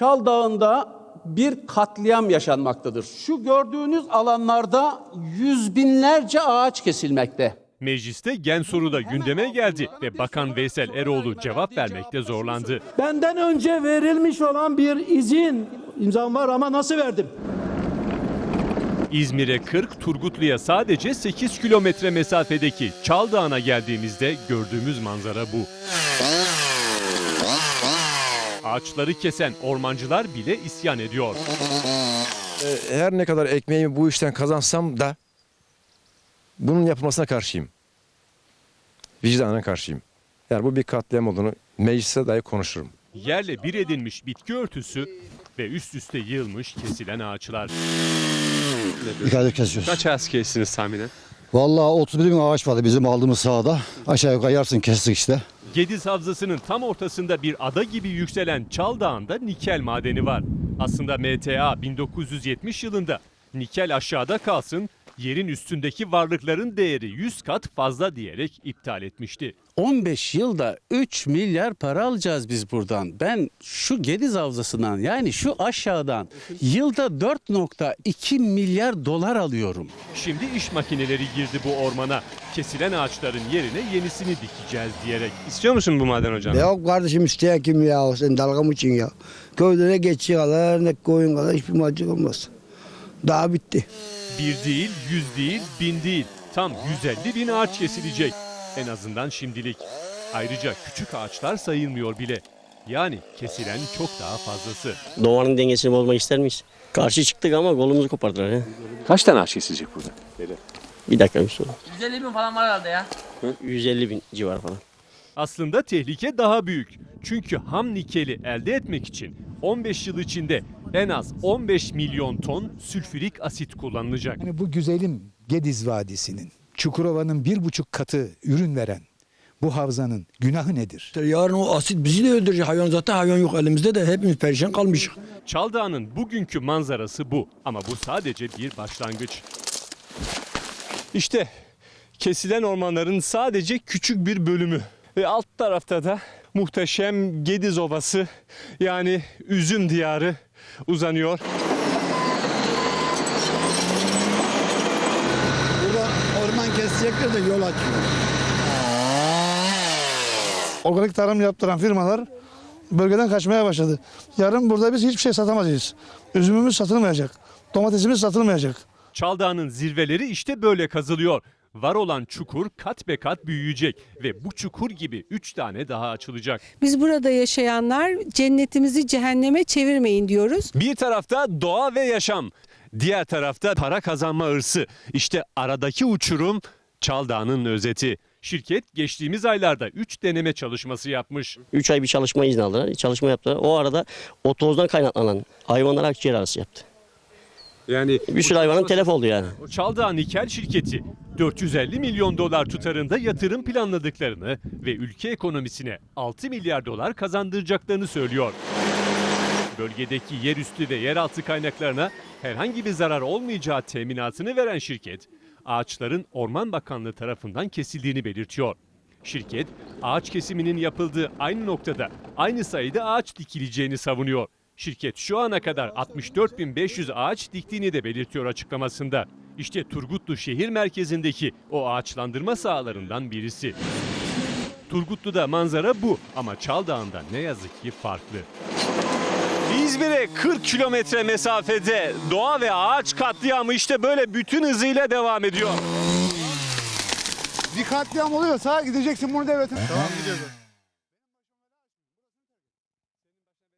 Çal Dağı'nda bir katliam yaşanmaktadır. Şu gördüğünüz alanlarda yüz binlerce ağaç kesilmekte. Mecliste gen soru da gündeme geldi ve Bakan Veysel Eroğlu cevap vermekte zorlandı. Benden önce verilmiş olan bir izin imzam var ama nasıl verdim? İzmir'e 40, Turgutlu'ya sadece 8 kilometre mesafedeki Çal Dağı'na geldiğimizde gördüğümüz manzara bu. Ağaçları kesen ormancılar bile isyan ediyor. her ne kadar ekmeğimi bu işten kazansam da bunun yapılmasına karşıyım. Vicdanen karşıyım. Yani bu bir katliam olduğunu mecliste dahi konuşurum. Yerle bir edilmiş bitki örtüsü ve üst üste yığılmış kesilen ağaçlar. Bir aydır kesiyoruz. Kaç ağaç kestiniz tahminen? Vallahi 31 bin ağaç vardı bizim aldığımız sahada. Aşağı yukarı yarısını kestik işte. Gediz Havzası'nın tam ortasında bir ada gibi yükselen Çal Dağı'nda nikel madeni var. Aslında MTA 1970 yılında nikel aşağıda kalsın, yerin üstündeki varlıkların değeri 100 kat fazla diyerek iptal etmişti. 15 yılda 3 milyar para alacağız biz buradan. Ben şu Gediz Havzası'ndan yani şu aşağıdan yılda 4.2 milyar dolar alıyorum. Şimdi iş makineleri girdi bu ormana. Kesilen ağaçların yerine yenisini dikeceğiz diyerek. İstiyor musun bu maden hocam? Yok kardeşim isteyen kim ya sen dalga mı için ya? Köyde ne geçi kadar ne koyun kadar hiçbir macik olmaz. Daha bitti. Bir değil, yüz değil, bin değil. Tam 150 bin ağaç kesilecek. En azından şimdilik. Ayrıca küçük ağaçlar sayılmıyor bile. Yani kesilen çok daha fazlası. Doğanın dengesini bozmak ister miyiz? Karşı çıktık ama kolumuzu kopardılar ya. Kaç tane ağaç kesilecek burada? Bir dakika bir soru. 150 bin falan var herhalde ya. 150 bin civar falan. Aslında tehlike daha büyük. Çünkü ham nikeli elde etmek için 15 yıl içinde en az 15 milyon ton sülfürik asit kullanılacak. Yani bu güzelim Gediz Vadisi'nin, Çukurova'nın bir buçuk katı ürün veren bu havzanın günahı nedir? Yarın o asit bizi de öldürecek. Hayvan zaten hayvan yok elimizde de hepimiz perişan kalmışız. Çaldağ'ın bugünkü manzarası bu ama bu sadece bir başlangıç. İşte kesilen ormanların sadece küçük bir bölümü. Ve alt tarafta da muhteşem Gediz Ovası yani üzüm diyarı uzanıyor. Burada orman kesecekler de yol açıyor. Organik tarım yaptıran firmalar bölgeden kaçmaya başladı. Yarın burada biz hiçbir şey satamayacağız. Üzümümüz satılmayacak. Domatesimiz satılmayacak. Çaldağ'ın zirveleri işte böyle kazılıyor. Var olan çukur kat be kat büyüyecek ve bu çukur gibi 3 tane daha açılacak. Biz burada yaşayanlar cennetimizi cehenneme çevirmeyin diyoruz. Bir tarafta doğa ve yaşam, diğer tarafta para kazanma hırsı. İşte aradaki uçurum Çaldağ'ın özeti. Şirket geçtiğimiz aylarda 3 deneme çalışması yapmış. 3 ay bir çalışma izni aldılar. Çalışma yaptılar. O arada o tozdan kaynaklanan hayvanlara akciğer ağrısı yaptı. Yani Bir sürü hayvanın telef oldu yani. Çaldağ Nikel şirketi 450 milyon dolar tutarında yatırım planladıklarını ve ülke ekonomisine 6 milyar dolar kazandıracaklarını söylüyor. Bölgedeki yerüstü ve yeraltı kaynaklarına herhangi bir zarar olmayacağı teminatını veren şirket, ağaçların Orman Bakanlığı tarafından kesildiğini belirtiyor. Şirket, ağaç kesiminin yapıldığı aynı noktada aynı sayıda ağaç dikileceğini savunuyor. Şirket şu ana kadar 64.500 ağaç diktiğini de belirtiyor açıklamasında. İşte Turgutlu şehir merkezindeki o ağaçlandırma sahalarından birisi. Turgutlu'da manzara bu ama Çaldağ'ında ne yazık ki farklı. İzmir'e 40 kilometre mesafede doğa ve ağaç katliamı işte böyle bütün hızıyla devam ediyor. Bir katliam oluyor sağa gideceksin bunu devletin. Tamam gidiyoruz.